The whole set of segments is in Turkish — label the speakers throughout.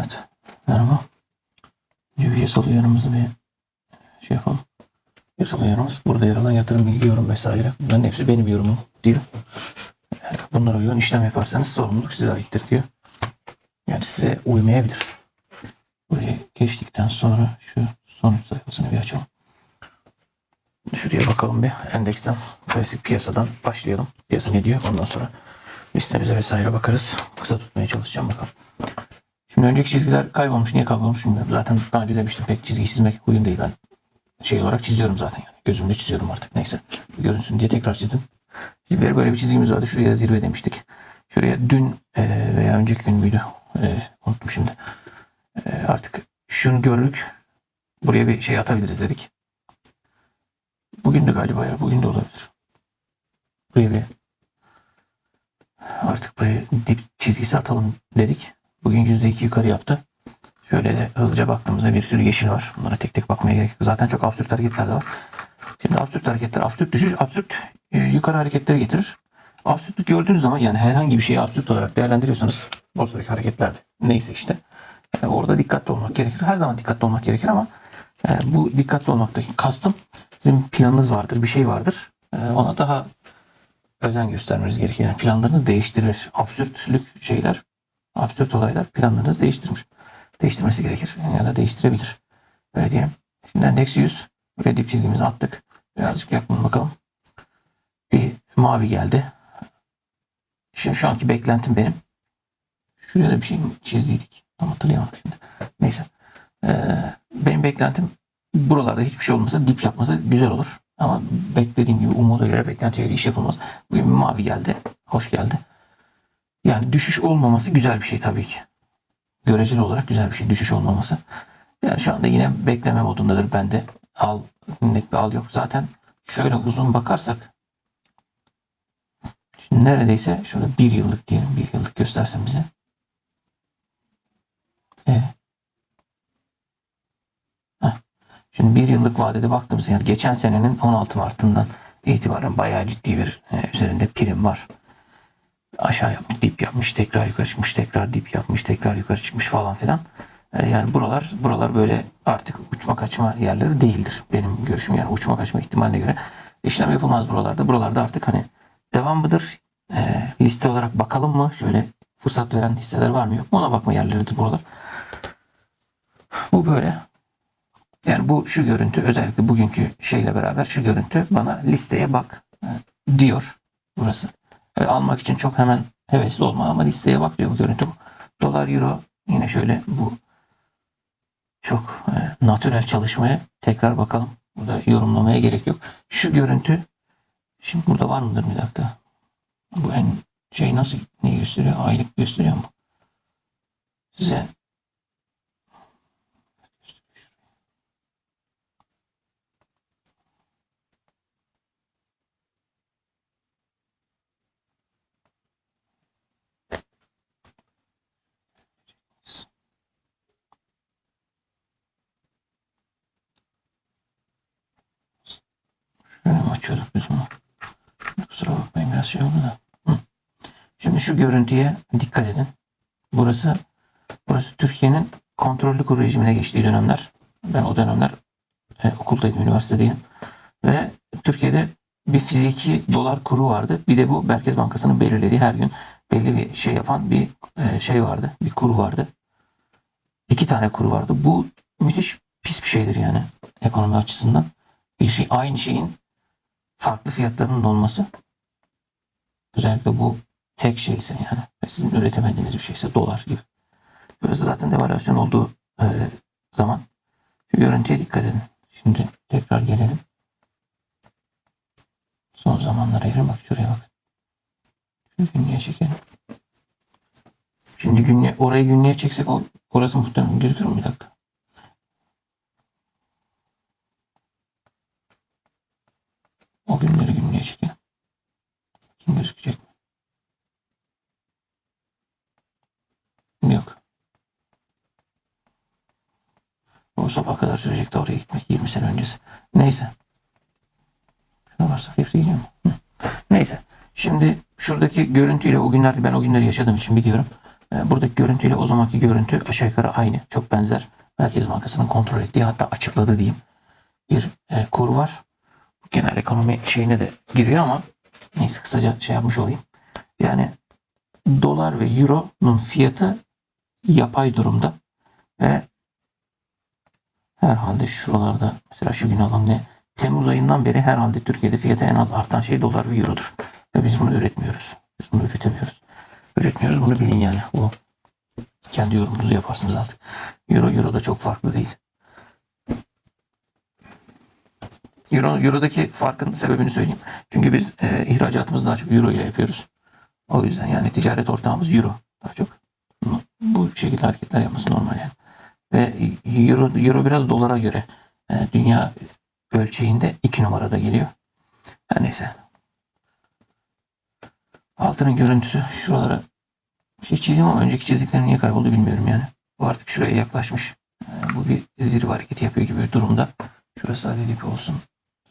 Speaker 1: Evet. Merhaba. Önce yasal uyarımızı bir şey yapalım. Yasal uyarımız burada yer alan yatırım bilgi yorum vesaire. Bunların hepsi benim yorumum diyor. Yani bunlara uygun işlem yaparsanız sorumluluk size aittir diyor. Yani size uymayabilir. Buraya geçtikten sonra şu sonuç sayfasını bir açalım. Şuraya bakalım bir. Endeksten, klasik piyasadan başlayalım. Piyasa ne diyor? Ondan sonra listemize vesaire bakarız. Kısa tutmaya çalışacağım bakalım. Şimdi önceki çizgiler kaybolmuş. Niye kaybolmuş bilmiyorum. Zaten daha önce demiştim pek çizgi çizmek huyum değil ben. Şey olarak çiziyorum zaten yani. Gözümle çiziyorum artık neyse. Görünsün diye tekrar çizdim. Çizgileri böyle bir çizgimiz vardı. Şuraya zirve demiştik. Şuraya dün e, veya önceki gün müydü? E, unuttum şimdi. E, artık şunu gördük. Buraya bir şey atabiliriz dedik. Bugün de galiba ya. Bugün de olabilir. Buraya bir artık buraya dip çizgisi atalım dedik. Bugün %2 yukarı yaptı. Şöyle de hızlıca baktığımızda bir sürü yeşil var. Bunlara tek tek bakmaya gerek yok. Zaten çok absürt hareketler de var. Şimdi absürt hareketler, absürt düşüş, absürt e, yukarı hareketleri getirir. Absürtlük gördüğünüz zaman yani herhangi bir şeyi absürt olarak değerlendiriyorsanız borsadaki hareketlerde neyse işte e, orada dikkatli olmak gerekir. Her zaman dikkatli olmak gerekir ama e, bu dikkatli olmaktaki kastım sizin planınız vardır, bir şey vardır. E, ona daha özen göstermeniz gerekir. Yani planlarınız değiştirir. Absürtlük şeyler, absürt olaylar planlarınızı değiştirmiş. Değiştirmesi gerekir. Ya da değiştirebilir. Öyle diyelim. Şimdi endeks 100. Buraya dip çizgimizi attık. Birazcık yakın bakalım. Bir mavi geldi. Şimdi şu anki beklentim benim. Şuraya da bir şey mi çizdiydik? Tam hatırlayamadım şimdi. Neyse. Ee, benim beklentim buralarda hiçbir şey olmasa dip yapması güzel olur. Ama beklediğim gibi umuda göre beklentiye göre iş yapılmaz. Bugün mavi geldi. Hoş geldi. Yani düşüş olmaması güzel bir şey tabii ki. Göreceli olarak güzel bir şey düşüş olmaması. Yani şu anda yine bekleme modundadır bende. Al net bir al yok. Zaten şöyle uzun bakarsak şimdi neredeyse şurada bir yıllık diyelim. Bir yıllık göstersen bize. E. Heh. Şimdi bir yıllık vadede baktığımızda yani geçen senenin 16 Mart'ından itibaren bayağı ciddi bir e, üzerinde prim var aşağı yapmış, dip yapmış, tekrar yukarı çıkmış, tekrar dip yapmış, tekrar yukarı çıkmış falan filan. E, yani buralar buralar böyle artık uçma kaçma yerleri değildir. Benim görüşüm yani uçma kaçma ihtimaline göre işlem yapılmaz buralarda. Buralarda artık hani devam mıdır? E, liste olarak bakalım mı? Şöyle fırsat veren hisseler var mı yok mu? Ona bakma yerleridir buralar. Bu böyle. Yani bu şu görüntü özellikle bugünkü şeyle beraber şu görüntü bana listeye bak e, diyor burası. E, almak için çok hemen hevesli olma ama listeye bak diyor bu görüntü. Dolar euro yine şöyle bu çok e, natürel çalışmaya tekrar bakalım. Burada yorumlamaya gerek yok. Şu görüntü şimdi burada var mıdır bir dakika? Bu en şey nasıl ne gösteriyor? Aylık gösteriyor mu? Size Şöyle mi açıyorduk biz bunu? Kusura bakmayın biraz şey oldu da. Şimdi şu görüntüye dikkat edin. Burası burası Türkiye'nin kontrollü kur rejimine geçtiği dönemler. Ben o dönemler e, okuldaydım, üniversitedeyim. Ve Türkiye'de bir fiziki dolar kuru vardı. Bir de bu Merkez Bankası'nın belirlediği her gün belli bir şey yapan bir e, şey vardı. Bir kuru vardı. İki tane kuru vardı. Bu müthiş pis bir şeydir yani ekonomi açısından. Bir şey aynı şeyin farklı fiyatlarının olması özellikle bu tek şeyse yani sizin üretemediğiniz bir şeyse dolar gibi. Burası zaten devalüasyon olduğu e, zaman şu görüntüye dikkat edin. Şimdi tekrar gelelim. Son zamanlara girelim. Bak şuraya bak. Günlüğe çekelim. Şimdi günlüğe, orayı günlüğe çeksek orası muhtemelen gözükür mü bir dakika? O günleri günlüğe çekelim. Kim gözükecek mi? Yok. O sabah sürecekti oraya gitmek 20 sene öncesi. Neyse. Şuna bassak hepsi gidiyor mu? Neyse. Şimdi şuradaki görüntüyle o günlerde ben o günleri yaşadığım için biliyorum. E, buradaki görüntüyle o zamanki görüntü aşağı yukarı aynı. Çok benzer. Merkez Bankası'nın kontrol ettiği hatta açıkladı diyeyim. Bir e, kur var. Genel ekonomi şeyine de giriyor ama neyse kısaca şey yapmış olayım. Yani dolar ve euronun fiyatı yapay durumda ve herhalde şuralarda mesela şu gün alalım ne Temmuz ayından beri herhalde Türkiye'de fiyatı en az artan şey dolar ve eurodur. Ve biz bunu üretmiyoruz. Biz bunu üretemiyoruz. Üretmiyoruz bunu bilin yani. Bu kendi yorumunuzu yaparsınız artık. Euro euro da çok farklı değil. Euro, Euro'daki farkın sebebini söyleyeyim. Çünkü biz e, ihracatımızı daha çok Euro ile yapıyoruz. O yüzden yani ticaret ortağımız Euro daha çok. Bu şekilde hareketler yapması normal yani. Ve Euro, Euro biraz dolara göre e, dünya ölçeğinde iki numarada geliyor. Her neyse. Altının görüntüsü şuralara şey çizdim ama önceki çizdiklerim niye kayboldu bilmiyorum yani. Bu artık şuraya yaklaşmış. E, bu bir zirve hareketi yapıyor gibi bir durumda. Şurası dip olsun.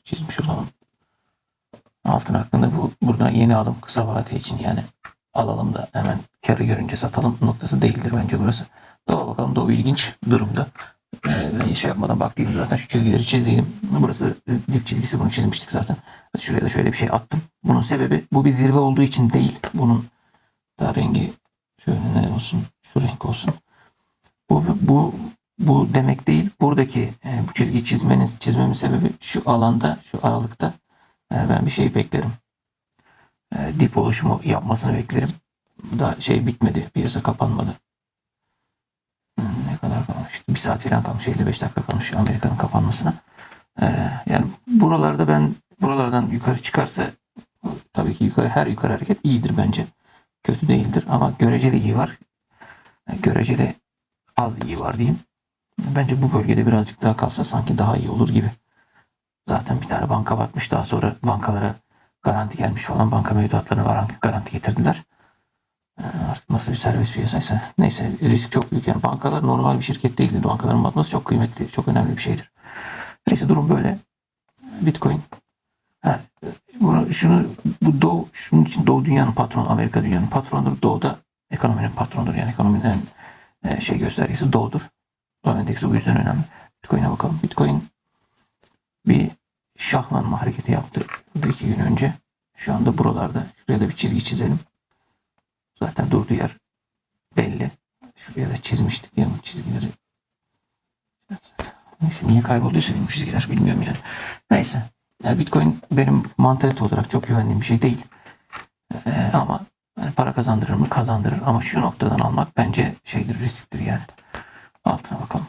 Speaker 1: Çizmiş olalım. Altın hakkında bu burada yeni alım kısa vade için yani alalım da hemen karı görünce satalım noktası değildir bence burası. Doğru bakalım o ilginç durumda. Ee, ben şey yapmadan baktım zaten şu çizgileri çizdiydim. Burası dip çizgisi bunu çizmiştik zaten. Şuraya da şöyle bir şey attım. Bunun sebebi bu bir zirve olduğu için değil. Bunun da rengi şöyle ne olsun şu renk olsun. Bu, bu, bu demek değil. Buradaki e, bu çizgiyi çizmenin çizmemin sebebi şu alanda şu aralıkta e, ben bir şey beklerim. E, dip oluşumu yapmasını beklerim. Daha şey bitmedi. Piyasa kapanmadı. Hmm, Ne kadar kalmış? Bir saat falan kalmış. 55 dakika kalmış Amerika'nın kapanmasına. E, yani buralarda ben buralardan yukarı çıkarsa tabii ki yukarı her yukarı hareket iyidir bence. Kötü değildir ama göreceli iyi var. E, Göreceli az iyi var diyeyim. Bence bu bölgede birazcık daha kalsa sanki daha iyi olur gibi. Zaten bir tane banka batmış daha sonra bankalara garanti gelmiş falan banka mevduatlarına garanti getirdiler. Ee, Artık nasıl bir serbest piyasaysa neyse risk çok büyük yani bankalar normal bir şirket değildi. Bankaların batması çok kıymetli, çok önemli bir şeydir. Neyse durum böyle. Bitcoin. Ha, bunu, şunu bu Doğu, şunun için Doğu dünyanın patronu, Amerika dünyanın patronudur. Doğu'da ekonominin patronudur. Yani ekonominin en e, şey göstergesi Doğu'dur. Dolar endeksi bu yüzden önemli. Bitcoin'e bakalım. Bitcoin bir şahlanma hareketi yaptı. İki gün önce. Şu anda buralarda. Şuraya da bir çizgi çizelim. Zaten durduğu yer belli. Şuraya da çizmiştik ya bu çizgileri. Neyse niye kaybolduysa benim çizgiler bilmiyorum yani. Neyse. Yani Bitcoin benim mantalite olarak çok güvendiğim bir şey değil. Ee, ama yani para kazandırır mı? Kazandırır. Ama şu noktadan almak bence şeydir, risktir yani. Altına bakalım.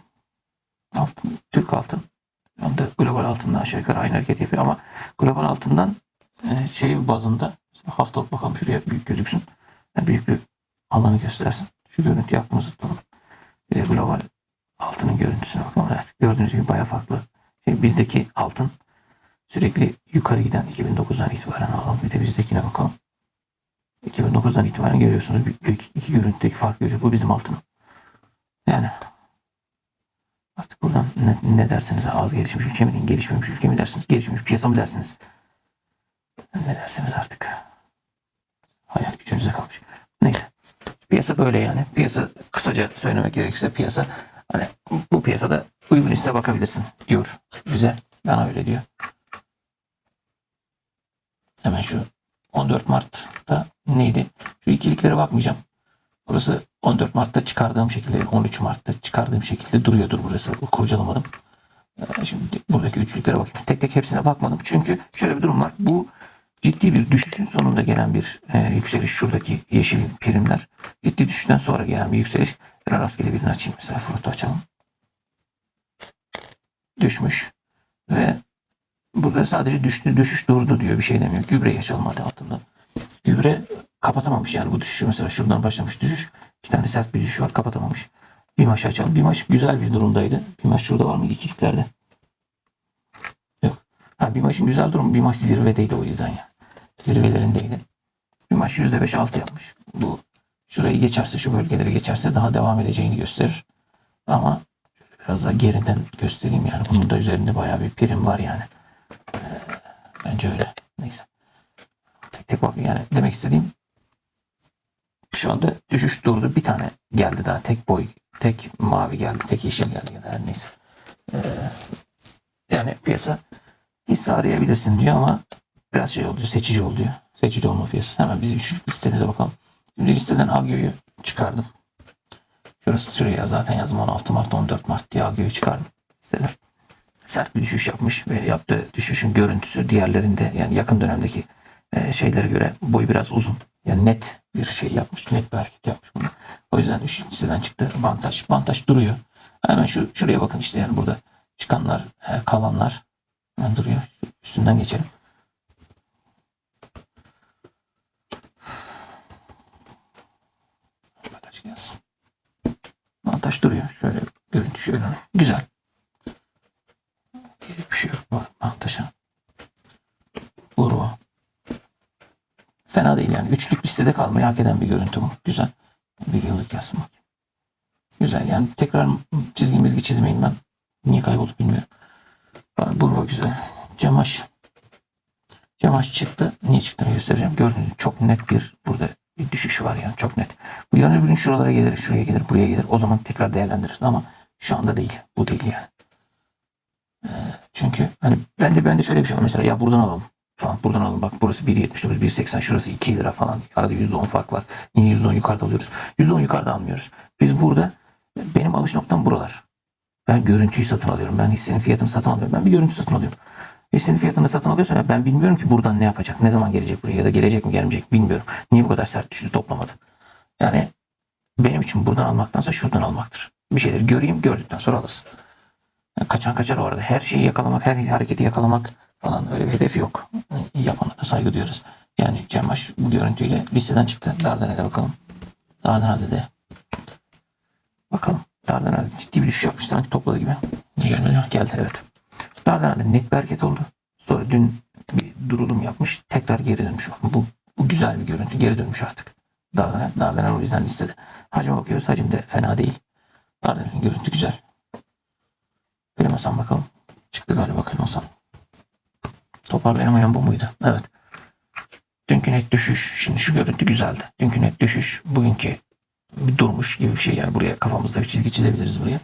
Speaker 1: Altın, Türk altın. Şu global altında aşağı yukarı aynı hareket yapıyor ama global altından e, şey bazında haftalık bakalım şuraya büyük gözüksün. Büyük bir alanı göstersin. Şu görüntü yapmamızı tutalım. Bir de global altının görüntüsüne bakalım. Evet, gördüğünüz gibi baya farklı. Şey, bizdeki altın sürekli yukarı giden 2009'dan itibaren alalım. Bir de bizdekine bakalım. 2009'dan itibaren görüyorsunuz. Bir- iki görüntüdeki fark görüyoruz. Bu bizim altın. Yani artık buradan ne, ne dersiniz? Az gelişmiş ülke mi? Gelişmemiş ülke mi dersiniz? Gelişmiş piyasa mı dersiniz? Ne dersiniz artık? Hayal gücünüze kalmış. Neyse. Piyasa böyle yani. Piyasa kısaca söylemek gerekirse piyasa hani bu piyasada uygun ise bakabilirsin diyor bize. Bana öyle diyor. Hemen şu 14 Mart'ta neydi? Şu ikiliklere bakmayacağım. Burası 14 Mart'ta çıkardığım şekilde, 13 Mart'ta çıkardığım şekilde duruyordur burası. Kurcalamadım. Ee, Şimdi buradaki üçlüklere bakayım. Tek tek hepsine bakmadım. Çünkü şöyle bir durum var. Bu ciddi bir düşüşün sonunda gelen bir e, yükseliş. Şuradaki yeşil primler. Ciddi düşüşten sonra gelen bir yükseliş. Bir rastgele birini açayım. Mesela Fruit'u açalım. Düşmüş. Ve burada sadece düştü, düşüş durdu diyor. Bir şey demiyor. Gübre açalım hadi altında. Gübre kapatamamış yani bu düşüşü. Mesela şuradan başlamış düşüş. Bir tane sert bir düşüş var kapatamamış. Bimaş açalım. Bimaş güzel bir durumdaydı. Bimaş şurada var mıydı ikiliklerde? Yok. Ha Bimaş'ın güzel durum. Bimaş zirvedeydi o yüzden ya. Zirvelerindeydi. Bimaş %5-6 yapmış. Bu şurayı geçerse şu bölgeleri geçerse daha devam edeceğini gösterir. Ama biraz daha geriden göstereyim yani. Bunun da üzerinde bayağı bir prim var yani. Ee, bence öyle. Neyse. Tek tek bak yani demek istediğim Şu anda düşüş durdu. Bir tane geldi daha. Tek boy, tek mavi geldi. Tek yeşil geldi ya da her neyse. Ee, yani piyasa hisse arayabilirsin diyor ama biraz şey oluyor. Seçici oluyor. Seçici olma piyasası. Hemen biz üçlük listemize bakalım. Şimdi listeden Agio'yu çıkardım. Şurası şuraya zaten yazdım 16 Mart 14 Mart diye Agio'yu çıkardım. Listeden. Sert bir düşüş yapmış ve yaptığı düşüşün görüntüsü diğerlerinde yani yakın dönemdeki e, şeylere göre boyu biraz uzun. Yani net bir şey yapmış. Net bir hareket yapmış bunu. O yüzden üçlük listeden çıktı. Bantaj. Bantaj duruyor. Hemen şu şuraya bakın işte yani burada çıkanlar, e, kalanlar hemen duruyor. Üstünden geçelim. Gelsin. Bantaj duruyor. Şöyle görüntü şöyle. Güzel. Bir şey yok. Var Bantaja. Vurma. Fena değil yani. Üçlük listede kalmayı hak eden bir görüntü bu. Güzel. Bir yıllık bakayım. Güzel yani tekrar çizgi mizgi çizmeyin ben. Niye kayboldu bilmiyorum. Burva güzel. Cemaş. Cemaş çıktı. Niye çıktığını göstereceğim. Gördüğünüz çok net bir burada bir düşüş var yani çok net. Bu yarın öbür gün şuralara gelir, şuraya gelir, buraya gelir. O zaman tekrar değerlendiririz ama şu anda değil. Bu değil yani. Ee, çünkü hani ben de ben de şöyle bir şey var mesela ya buradan alalım falan buradan alalım bak burası 1.79 1.80 şurası 2 lira falan arada %10 fark var. Niye %10 yukarıda alıyoruz? %10 yukarıda almıyoruz. Biz burada benim alış noktam buralar. Ben görüntüyü satın alıyorum. Ben hissenin fiyatını satın alıyorum. Ben bir görüntü satın alıyorum. Hissenin fiyatını satın alıyorsam ya ben bilmiyorum ki buradan ne yapacak. Ne zaman gelecek buraya ya da gelecek mi gelmeyecek bilmiyorum. Niye bu kadar sert düştü toplamadı. Yani benim için buradan almaktansa şuradan almaktır. Bir şeyleri göreyim gördükten sonra alırsın. Yani kaçan kaçar o arada. Her şeyi yakalamak, her hareketi yakalamak falan öyle bir hedef yok. Yapana da saygı duyuyoruz. Yani Cemaş bu görüntüyle listeden çıktı. Dardanel'e bakalım. Dardanel'de Bakalım. Dardanel'de ciddi bir düşüş yapmış. Sanki topladı gibi. Gelmedi? Ha, Geldi evet. Dardanel'de net bir hareket oldu. Sonra dün bir durulum yapmış. Tekrar geri dönmüş. Bu, bu güzel bir görüntü. Geri dönmüş artık. Dardanel, Dardanel o yüzden listede. Hacime bakıyoruz. Hacim de fena değil. Dardanel'in görüntü güzel. Bilemezsem bakalım. Çıktı galiba bakın olsam. Toparlayamayan bu muydu? Evet. Dünkü net düşüş. Şimdi şu görüntü güzeldi. Dünkü net düşüş. Bugünkü bir durmuş gibi bir şey yani buraya kafamızda bir çizgi çizebiliriz buraya.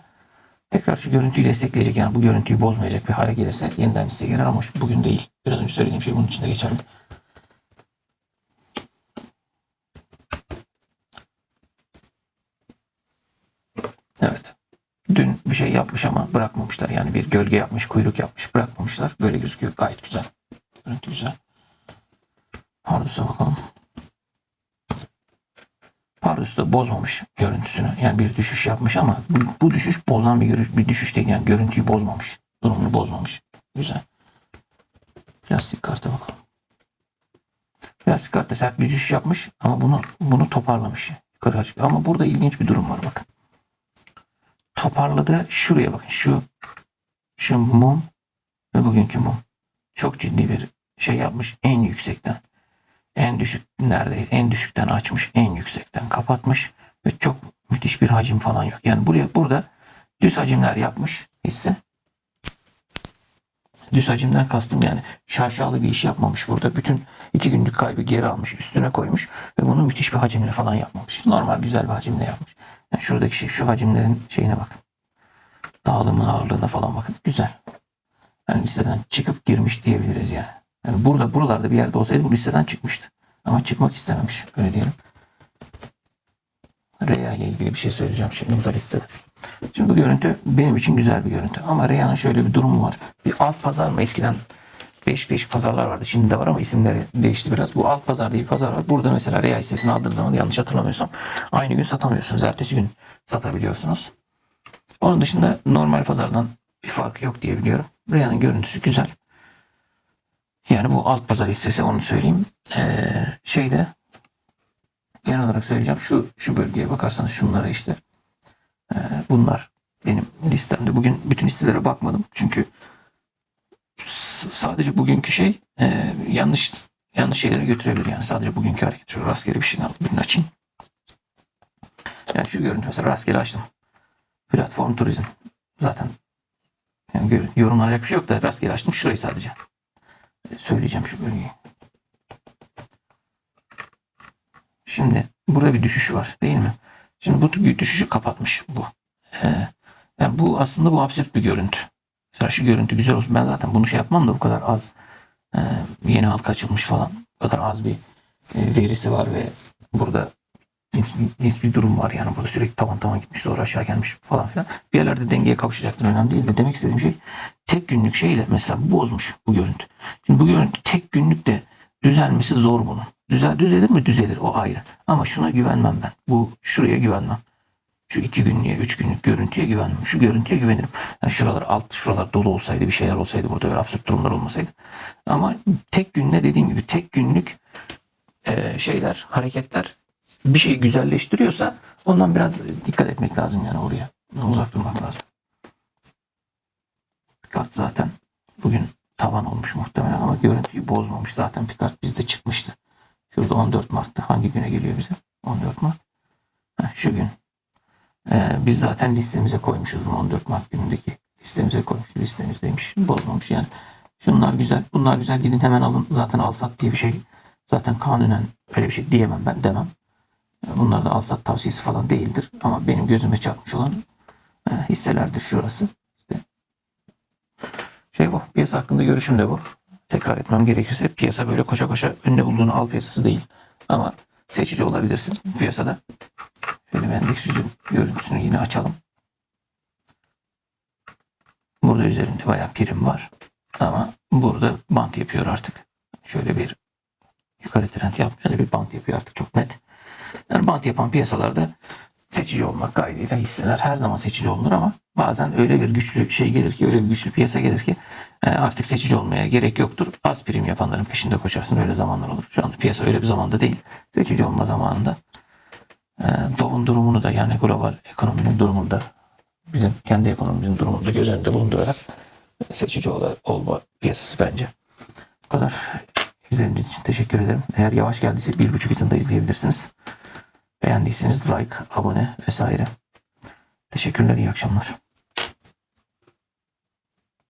Speaker 1: Tekrar şu görüntüyü destekleyecek yani bu görüntüyü bozmayacak bir hale gelirse yeniden listeye girer ama bugün değil. Biraz önce söylediğim şey bunun içinde geçerli. Evet. Dün bir şey yapmış ama bırakmamışlar. Yani bir gölge yapmış, kuyruk yapmış, bırakmamışlar. Böyle gözüküyor. Gayet güzel. Görüntü güzel. Pardus'a bakalım. Pardus da bozmamış görüntüsünü. Yani bir düşüş yapmış ama bu, bu düşüş bozan bir, görü- bir düşüş değil. Yani görüntüyü bozmamış. Durumunu bozmamış. Güzel. Plastik karta bakalım. Plastik kartta sert bir düşüş yapmış ama bunu bunu toparlamış. Yukarı açık. Ama burada ilginç bir durum var bakın. Toparladı. Şuraya bakın. Şu şu mum ve bugünkü mum. Çok ciddi bir şey yapmış en yüksekten en düşük nerede en düşükten açmış en yüksekten kapatmış ve çok müthiş bir hacim falan yok. Yani buraya burada düz hacimler yapmış hisse. Düz hacimden kastım yani şaşalı bir iş yapmamış burada. Bütün iki günlük kaybı geri almış üstüne koymuş ve bunu müthiş bir hacimle falan yapmamış. Normal güzel bir hacimle yapmış. Yani şuradaki şey şu hacimlerin şeyine bakın. Dağılımın ağırlığına falan bakın. Güzel. Yani listeden çıkıp girmiş diyebiliriz yani. Yani burada buralarda bir yerde olsaydı bu listeden çıkmıştı. Ama çıkmak istememiş. Öyle diyelim. Reya ile ilgili bir şey söyleyeceğim şimdi burada listede. Şimdi bu görüntü benim için güzel bir görüntü. Ama Reya'nın şöyle bir durumu var. Bir alt pazar mı eskiden değişik değişik pazarlar vardı. Şimdi de var ama isimleri değişti biraz. Bu alt pazar diye bir pazar var. Burada mesela Reya hissesini aldığınız zaman yanlış hatırlamıyorsam aynı gün satamıyorsunuz. Ertesi gün satabiliyorsunuz. Onun dışında normal pazardan bir farkı yok diye biliyorum. Reya'nın görüntüsü güzel. Yani bu alt pazar hissesi onu söyleyeyim. Ee, şeyde genel olarak söyleyeceğim. Şu şu bölgeye bakarsanız şunlara işte ee, bunlar benim listemde. Bugün bütün listelere bakmadım. Çünkü sadece bugünkü şey e, yanlış yanlış şeylere götürebilir. Yani sadece bugünkü hareket. Rastgele bir şey alıp açayım. Yani şu görüntü mesela rastgele açtım. Platform turizm. Zaten yani yorumlanacak bir şey yok da rastgele açtım. Şurayı sadece söyleyeceğim şu bölgeyi. Şimdi burada bir düşüş var değil mi? Şimdi bu düşüşü kapatmış bu. Ee, yani bu aslında bu absürt bir görüntü. Mesela şu görüntü güzel olsun. Ben zaten bunu şey yapmam da bu kadar az e, yeni halka açılmış falan. Bu kadar az bir e, verisi var ve burada bir durum var yani burada sürekli tavan tavan gitmiş sonra aşağı gelmiş falan filan. Bir yerlerde dengeye kavuşacaktır önemli değil de demek istediğim şey tek günlük şeyle mesela bozmuş bu görüntü. Şimdi bu görüntü tek günlük de düzelmesi zor bunun. Düzel, düzelir mi? Düzelir o ayrı. Ama şuna güvenmem ben. Bu şuraya güvenmem. Şu iki günlüğe, üç günlük görüntüye güvenmem. Şu görüntüye güvenirim. Yani şuralar alt, şuralar dolu olsaydı, bir şeyler olsaydı, burada böyle absürt durumlar olmasaydı. Ama tek günle dediğim gibi tek günlük e, şeyler, hareketler bir şeyi güzelleştiriyorsa ondan biraz dikkat etmek lazım yani oraya. Uzak durmak lazım. Picard zaten bugün tavan olmuş muhtemelen ama görüntüyü bozmamış. Zaten Picard bizde çıkmıştı. Şurada 14 Mart'ta. Hangi güne geliyor bize? 14 Mart. Heh, şu gün. Ee, biz zaten listemize koymuşuz bunu 14 Mart günündeki listemize koymuşuz. Listemizdeymiş. Bozmamış yani. Şunlar güzel. Bunlar güzel. Gidin hemen alın. Zaten alsat diye bir şey. Zaten kanunen öyle bir şey diyemem ben. Demem. Bunlar da alsat tavsiyesi falan değildir. Ama benim gözüme çarpmış olan e, hisselerdir şurası. İşte şey bu. Piyasa hakkında görüşüm de bu. Tekrar etmem gerekirse piyasa böyle koşa koşa önüne bulduğunu al piyasası değil. Ama seçici olabilirsin piyasada. Şöyle endeks yüzün görüntüsünü yine açalım. Burada üzerinde bayağı prim var. Ama burada bant yapıyor artık. Şöyle bir yukarı trend yapmıyor da bir bant yapıyor artık çok net. Yani bant yapan piyasalarda seçici olmak kaydıyla hisseler her zaman seçici olunur ama bazen öyle bir güçlü şey gelir ki öyle bir güçlü piyasa gelir ki e, artık seçici olmaya gerek yoktur. Az prim yapanların peşinde koşarsın öyle zamanlar olur. Şu anda piyasa öyle bir zamanda değil. Seçici olma zamanında. E, DOV'un durumunu da yani global ekonominin durumunu da bizim kendi ekonomimizin durumunu da göz önünde bulundurarak seçici ol- olma piyasası bence. Bu kadar. İzlediğiniz için teşekkür ederim. Eğer yavaş geldiyse bir buçuk hızında izleyebilirsiniz. Beğendiyseniz like, abone vesaire. Teşekkürler, iyi akşamlar.